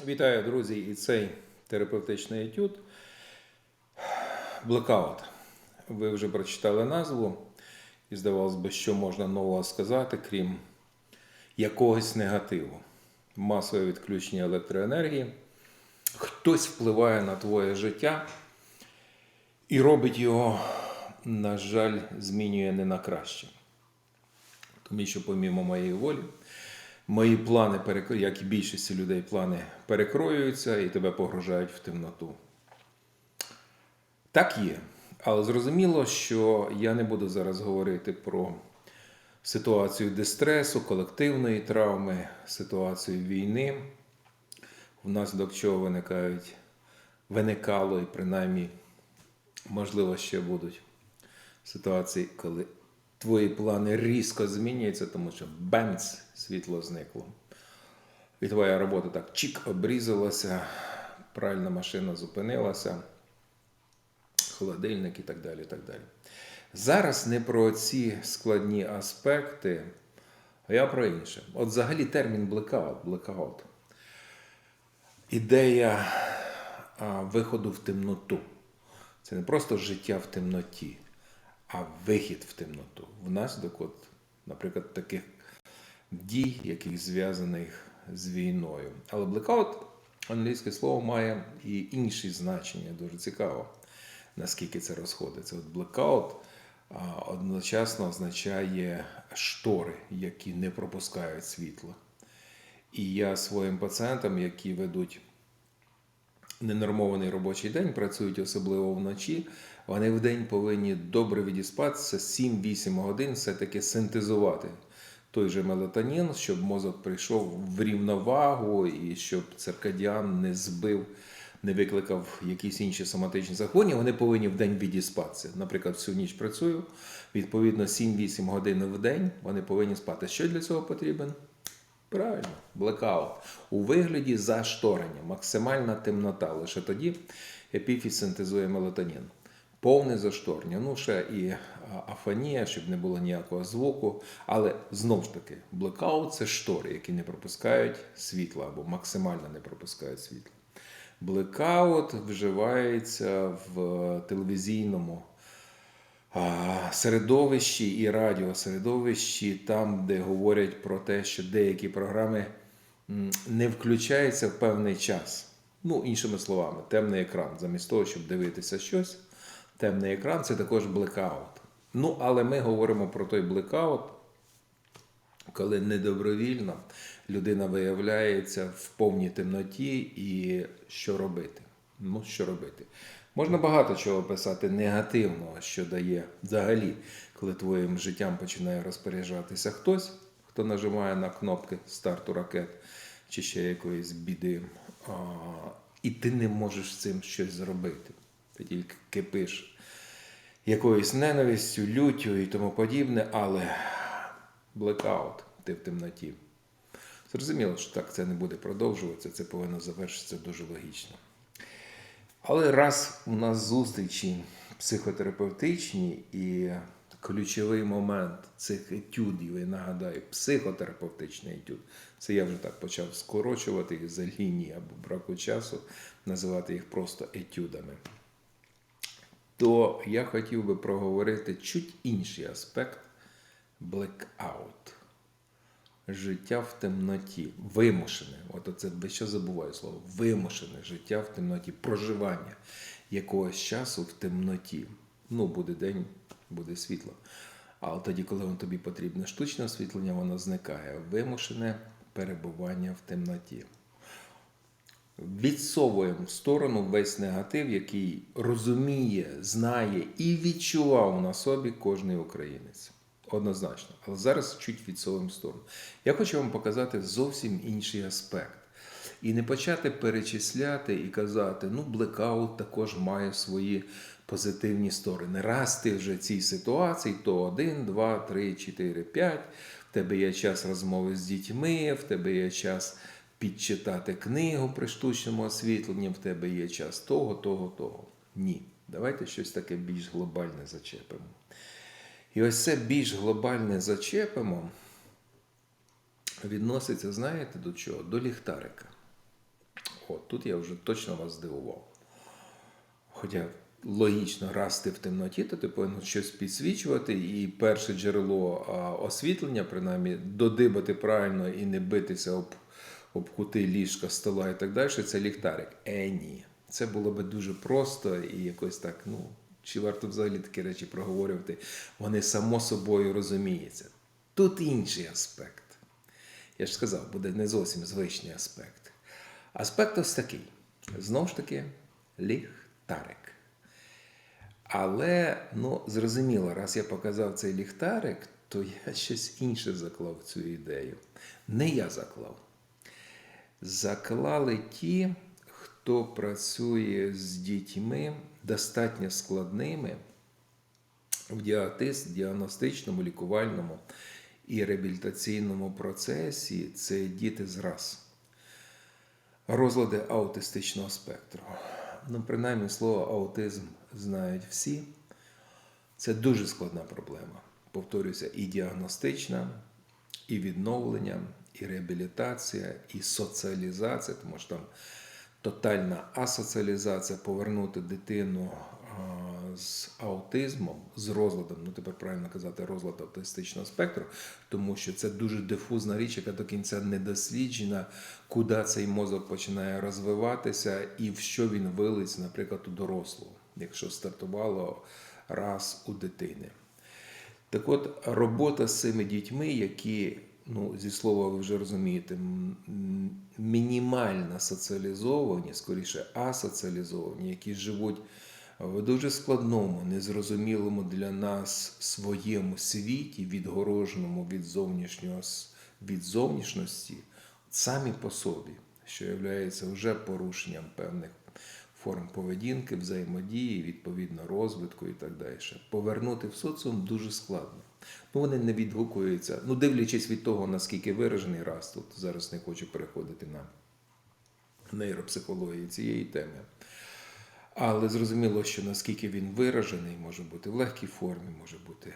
Вітаю, друзі, і цей терапевтичний етюд. Blackout. Ви вже прочитали назву, і здавалось би, що можна нового сказати, крім якогось негативу. Масове відключення електроенергії. Хтось впливає на твоє життя і робить його, на жаль, змінює не на краще. Тому що, помімо моєї волі, мої плани, як і більшості людей, плани перекроюються і тебе погружають в темноту. Так є. Але зрозуміло, що я не буду зараз говорити про ситуацію дистресу, колективної травми, ситуацію війни, внаслідок чого виникають, виникало і принаймні, можливо, ще будуть ситуації, коли твої плани різко змінюються, тому що бемц, світло зникло. І твоя робота так чик обрізалася, пральна машина зупинилася, холодильник і так далі. так далі. Зараз не про ці складні аспекти, а я про інше. От взагалі термін blackout, blackout. Ідея виходу в темноту. Це не просто життя в темноті, а вихід в темноту. Внаслідок, от, наприклад, таких дій, яких зв'язаних з війною. Але блекаут, англійське слово, має і інші значення. Дуже цікаво, наскільки це розходиться. От блекаут одночасно означає штори, які не пропускають світло. І я своїм пацієнтам, які ведуть ненормований робочий день, працюють особливо вночі. Вони в день повинні добре відіспатися 7-8 годин, все-таки синтезувати той же мелатонін, щоб мозок прийшов в рівновагу і щоб циркадіан не збив, не викликав якісь інші соматичні захворювання. Вони повинні в день відіспатися. Наприклад, всю ніч працюю, відповідно, 7-8 годин в день вони повинні спати. Що для цього потрібен? Правильно, блекаут. У вигляді зашторення, максимальна темнота. Лише тоді епіфіз синтезує мелатонін. Повне зашторення. Ну, ще і а, афонія, щоб не було ніякого звуку. Але знову ж таки, блекаут це штори, які не пропускають світла або максимально не пропускають світла. Блекаут вживається в телевізійному середовищі і радіосередовищі, там, де говорять про те, що деякі програми не включаються в певний час. Ну, іншими словами, темний екран. Замість того, щоб дивитися щось, темний екран це також блекаут. Ну, але ми говоримо про той блекаут, коли недобровільно людина виявляється в повній темноті і що робити. Ну, що робити? Можна багато чого писати негативного, що дає взагалі, коли твоїм життям починає розпоряджатися хтось, хто нажимає на кнопки старту ракет чи ще якоїсь біди, а, і ти не можеш з цим щось зробити. Ти тільки кипиш якоюсь ненавистю, люттю і тому подібне, але блекаут, ти в темноті. Зрозуміло, що так це не буде продовжуватися, це повинно завершитися дуже логічно. Але раз у нас зустрічі психотерапевтичні і ключовий момент цих етюдів, я нагадаю, психотерапевтичний етюд, це я вже так почав скорочувати за лінії або браку часу, називати їх просто етюдами. То я хотів би проговорити чуть інший аспект blackout. Життя в темноті, вимушене, от це без що забуваю слово, вимушене життя в темноті, проживання якогось часу в темноті. Ну, буде день, буде світло. Але тоді, коли воно тобі потрібне штучне освітлення, воно зникає. Вимушене перебування в темноті. Відсовуємо в сторону весь негатив, який розуміє, знає і відчував на собі кожний українець. Однозначно. Але зараз чуть відсовуємо в сторону. Я хочу вам показати зовсім інший аспект. І не почати перечисляти і казати, ну, блекаут також має свої позитивні сторони. Раз ти вже в цій ситуації, то один, два, три, чотири, п'ять. В тебе є час розмови з дітьми, в тебе є час підчитати книгу при штучному освітленні, в тебе є час того, того, того. Ні. Давайте щось таке більш глобальне зачепимо. І ось це більш глобальне зачепимо відноситься, знаєте, до чого? До ліхтарика. От тут я вже точно вас здивував. Хоча логічно, раз ти в темноті, то ти повинен щось підсвічувати, і перше джерело освітлення, принаймні, додибати правильно і не битися об, об кути ліжка, стола і так далі, це ліхтарик. Е, ні. Це було би дуже просто і якось так, ну, чи варто взагалі такі речі проговорювати, вони само собою розуміються. Тут інший аспект. Я ж сказав, буде не зовсім звичний аспект. Аспект ось такий. Знову ж таки, ліхтарик. Але, ну, зрозуміло, раз я показав цей ліхтарик, то я щось інше заклав цю ідею. Не я заклав. Заклали ті, хто працює з дітьми достатньо складними в діагностичному, лікувальному і реабілітаційному процесі це діти з РАС. Розлади аутистичного спектру. Ну, принаймні, слово аутизм знають всі. Це дуже складна проблема. Повторюся, і діагностична, і відновлення, і реабілітація, і соціалізація, тому що там тотальна асоціалізація, повернути дитину з аутизмом, з розладом, ну тепер правильно казати, розлад аутистичного спектру, тому що це дуже дифузна річ, яка до кінця не досліджена, куди цей мозок починає розвиватися і в що він вилиться, наприклад, у дорослого, якщо стартувало раз у дитини. Так от, робота з цими дітьми, які, ну, зі слова, ви вже розумієте, мінімально соціалізовані, скоріше асоціалізовані, які живуть в дуже складному, незрозумілому для нас своєму світі, відгороженому від зовнішнього від зовнішності, самі по собі, що є вже порушенням певних форм поведінки, взаємодії, відповідно розвитку і так далі. Повернути в соціум дуже складно. Ну, вони не відгукуються, ну, дивлячись від того, наскільки виражений раз тут, зараз не хочу переходити на нейропсихологію цієї теми. Але зрозуміло, що наскільки він виражений, може бути в легкій формі, може бути,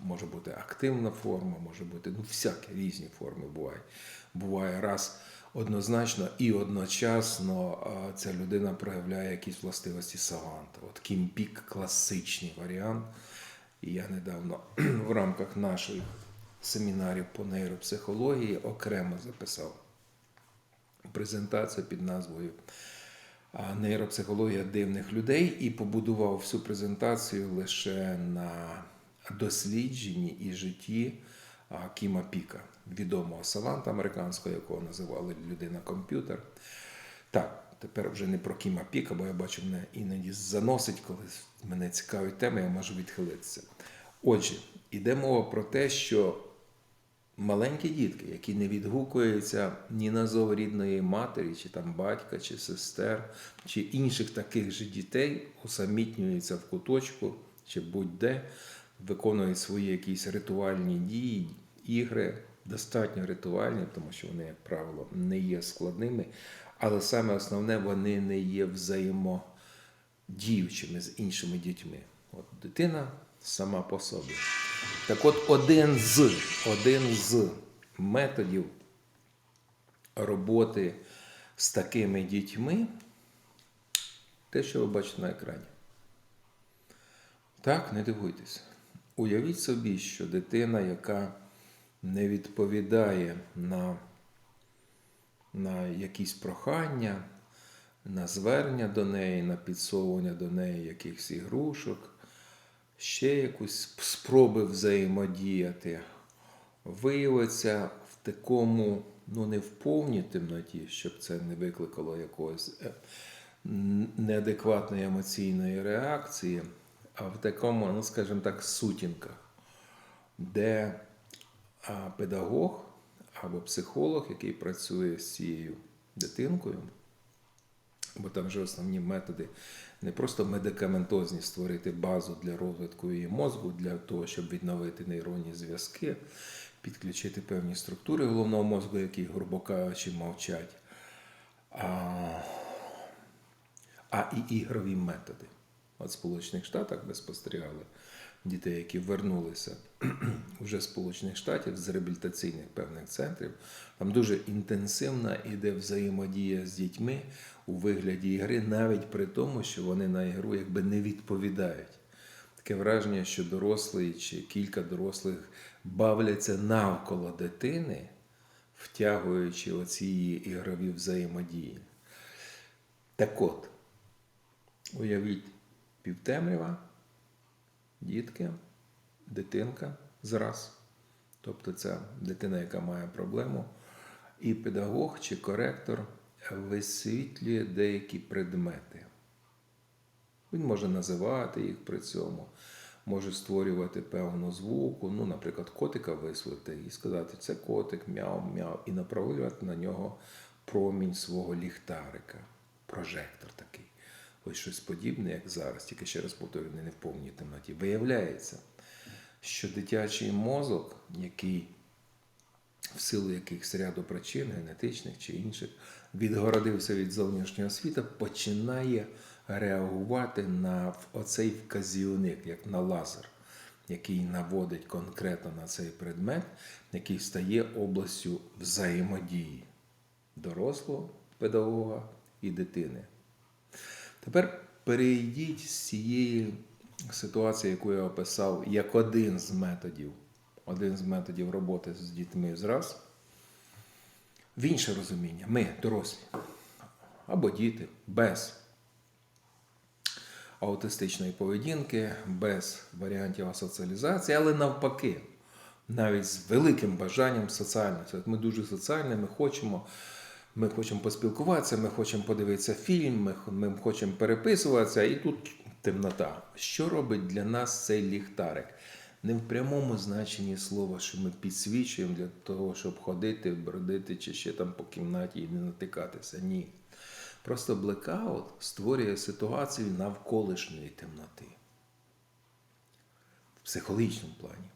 може бути активна форма, може бути ну, всякі різні форми буває. Буває раз однозначно і одночасно ця людина проявляє якісь властивості саванта. От кімпік класичний варіант. Я недавно в рамках наших семінарів по нейропсихології окремо записав презентацію під назвою Нейропсихологія дивних людей і побудував всю презентацію лише на дослідженні і житті Кіма Піка, відомого саванта американського, якого називали людина-комп'ютер. Так, тепер вже не про Кіма Піка, бо я бачу, мене іноді заносить, коли мене цікавить тема, я можу відхилитися. Отже, йде мова про те, що маленькі дітки, які не відгукуються ні на зов рідної матері, чи там батька, чи сестер, чи інших таких же дітей, усамітнюються в куточку, чи будь-де, виконують свої якісь ритуальні дії, ігри, достатньо ритуальні, тому що вони, як правило, не є складними, але саме основне, вони не є взаємодіючими з іншими дітьми. От дитина сама по собі. Так от один з, один з методів роботи з такими дітьми, те, що ви бачите на екрані. Так, не дивуйтесь. Уявіть собі, що дитина, яка не відповідає на, на якісь прохання, на звернення до неї, на підсовування до неї якихось ігрушок, ще якусь спроби взаємодіяти, виявиться в такому, ну не в повній темноті, щоб це не викликало якогось е, неадекватної емоційної реакції, а в такому, ну скажімо так, сутінках, де педагог або психолог, який працює з цією дитинкою, бо там вже основні методи не просто медикаментозні створити базу для розвитку її мозку, для того, щоб відновити нейронні зв'язки, підключити певні структури головного мозку, які, грубо кажучи, мовчать, а, а і ігрові методи. От Сполучених Штатах ви спостерігали дітей, які вернулися вже з Сполучених Штатів, з реабілітаційних певних центрів. Там дуже інтенсивна іде взаємодія з дітьми у вигляді ігри, навіть при тому, що вони на ігру якби не відповідають. Таке враження, що дорослий чи кілька дорослих бавляться навколо дитини, втягуючи оці ігрові взаємодії. Так от, уявіть півтемрява, дітки, дитинка зраз. Тобто це дитина, яка має проблему, і педагог чи коректор висвітлює деякі предмети. Він може називати їх при цьому, може створювати певну звуку, ну, наприклад, котика висвітлити і сказати, це котик, мяу-мяу, і направляти на нього промінь свого ліхтарика, прожектор такий. Ось щось подібне, як зараз, тільки ще раз повторюю, не в повній темноті. Виявляється, що дитячий мозок, який в силу якихось ряду причин, генетичних чи інших, відгородився від зовнішнього світу, починає реагувати на оцей вказівник, як на лазер, який наводить конкретно на цей предмет, який стає областю взаємодії дорослого педагога і дитини. Тепер перейдіть з цієї ситуації, яку я описав, як один з методів, один з методів роботи з дітьми зраз, в інше розуміння. Ми, дорослі, або діти, без аутистичної поведінки, без варіантів асоціалізації, але навпаки, навіть з великим бажанням соціальності. От Ми дуже соціальні, ми хочемо. Ми хочемо поспілкуватися, ми хочемо подивитися фільм, ми, хочемо переписуватися, і тут темнота. Що робить для нас цей ліхтарик? Не в прямому значенні слова, що ми підсвічуємо для того, щоб ходити, бродити чи ще там по кімнаті і не натикатися. Ні. Просто блекаут створює ситуацію навколишньої темноти. В психологічному плані,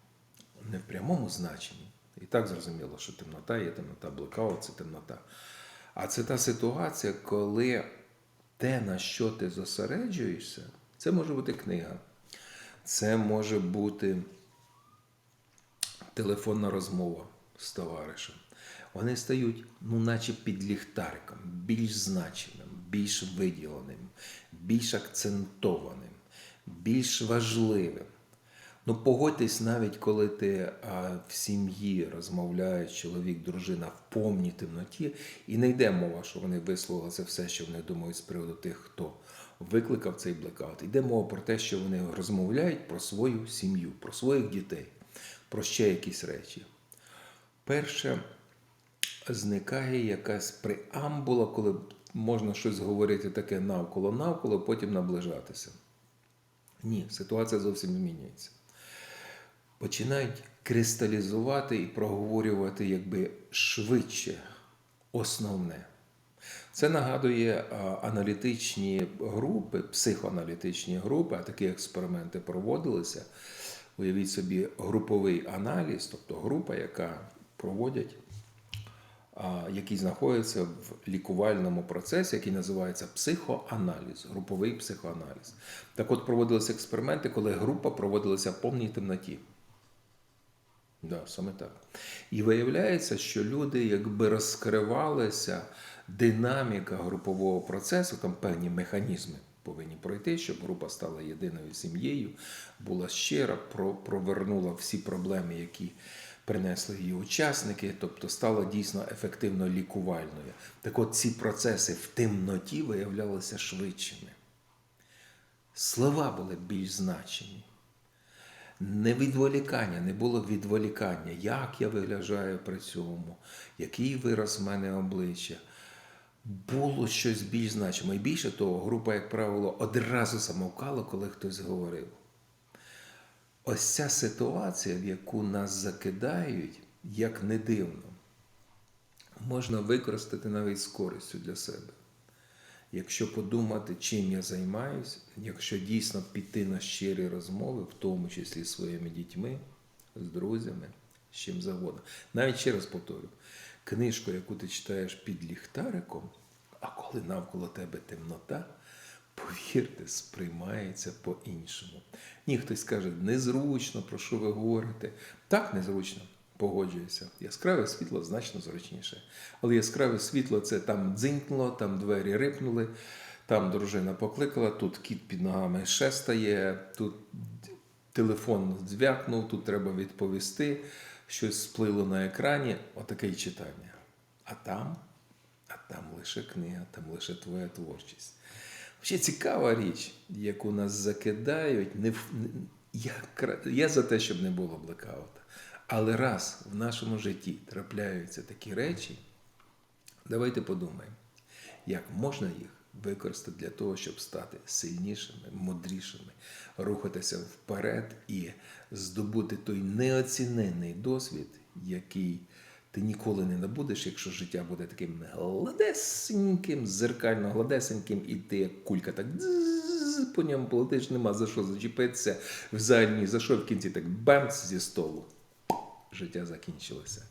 не в прямому значенні. І так зрозуміло, що темнота є темнота, блекаут це темнота. А це та ситуація, коли те, на що ти зосереджуєшся, це може бути книга, це може бути телефонна розмова з товаришем. Вони стають, ну, наче під ліхтариком, більш значеним, більш виділеним, більш акцентованим, більш важливим. Ну, погодьтесь, навіть коли ти а, в сім'ї розмовляєш, чоловік, дружина в повній темноті, і не йде мова, що вони висловили це все, що вони думають з приводу тих, хто викликав цей блекаут. Йде мова про те, що вони розмовляють про свою сім'ю, про своїх дітей, про ще якісь речі. Перше, зникає якась преамбула, коли можна щось говорити таке навколо-навколо, потім наближатися. Ні, ситуація зовсім не міняється починають кристалізувати і проговорювати якби швидше основне. Це нагадує аналітичні групи, психоаналітичні групи, а такі експерименти проводилися. Уявіть собі, груповий аналіз, тобто група, яка проводять, а, які знаходяться в лікувальному процесі, який називається психоаналіз, груповий психоаналіз. Так от проводилися експерименти, коли група проводилася в повній темноті. Да, саме так. І виявляється, що люди якби розкривалися, динаміка групового процесу, там певні механізми повинні пройти, щоб група стала єдиною сім'єю, була щира, провернула всі проблеми, які принесли її учасники, тобто стала дійсно ефективно лікувальною. Так от ці процеси в темноті виявлялися швидшими. Слова були більш значені не відволікання, не було відволікання, як я вигляджаю при цьому, який вираз в мене обличчя. Було щось більш значиме. І більше того, група, як правило, одразу замовкала, коли хтось говорив. Ось ця ситуація, в яку нас закидають, як не дивно, можна використати навіть з користю для себе. Якщо подумати, чим я займаюсь, якщо дійсно піти на щирі розмови, в тому числі з своїми дітьми, з друзями, з чим завгодно. Навіть ще раз повторю, книжку, яку ти читаєш під ліхтариком, а коли навколо тебе темнота, повірте, сприймається по-іншому. Ні, хтось каже, незручно, про що ви говорите. Так, незручно, погоджуюся. Яскраве світло значно зручніше. Але яскраве світло це там дзинькнуло, там двері рипнули, там дружина покликала, тут кіт під ногами шестає, тут телефон дзвякнув, тут треба відповісти, щось сплило на екрані. Отаке й читання. А там, а там лише книга, там лише твоя творчість. Ще цікава річ, яку нас закидають. Не, я, я за те, щоб не було блекаута. Але раз в нашому житті трапляються такі речі, давайте подумаємо, як можна їх використати для того, щоб стати сильнішими, мудрішими, рухатися вперед і здобути той неоцінений досвід, який ти ніколи не набудеш, якщо життя буде таким гладесеньким, зеркально гладесеньким, і ти як кулька так по ньому полетиш, нема за що зачепитися в задній, за що в кінці так бамц зі столу. Життя закінчилося.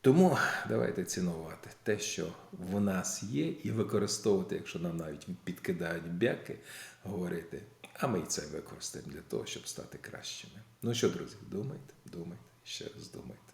Тому давайте цінувати те, що в нас є, і використовувати, якщо нам навіть підкидають бяки, говорити, а ми це використаємо для того, щоб стати кращими. Ну що, друзі, думайте, думайте, ще раз думайте.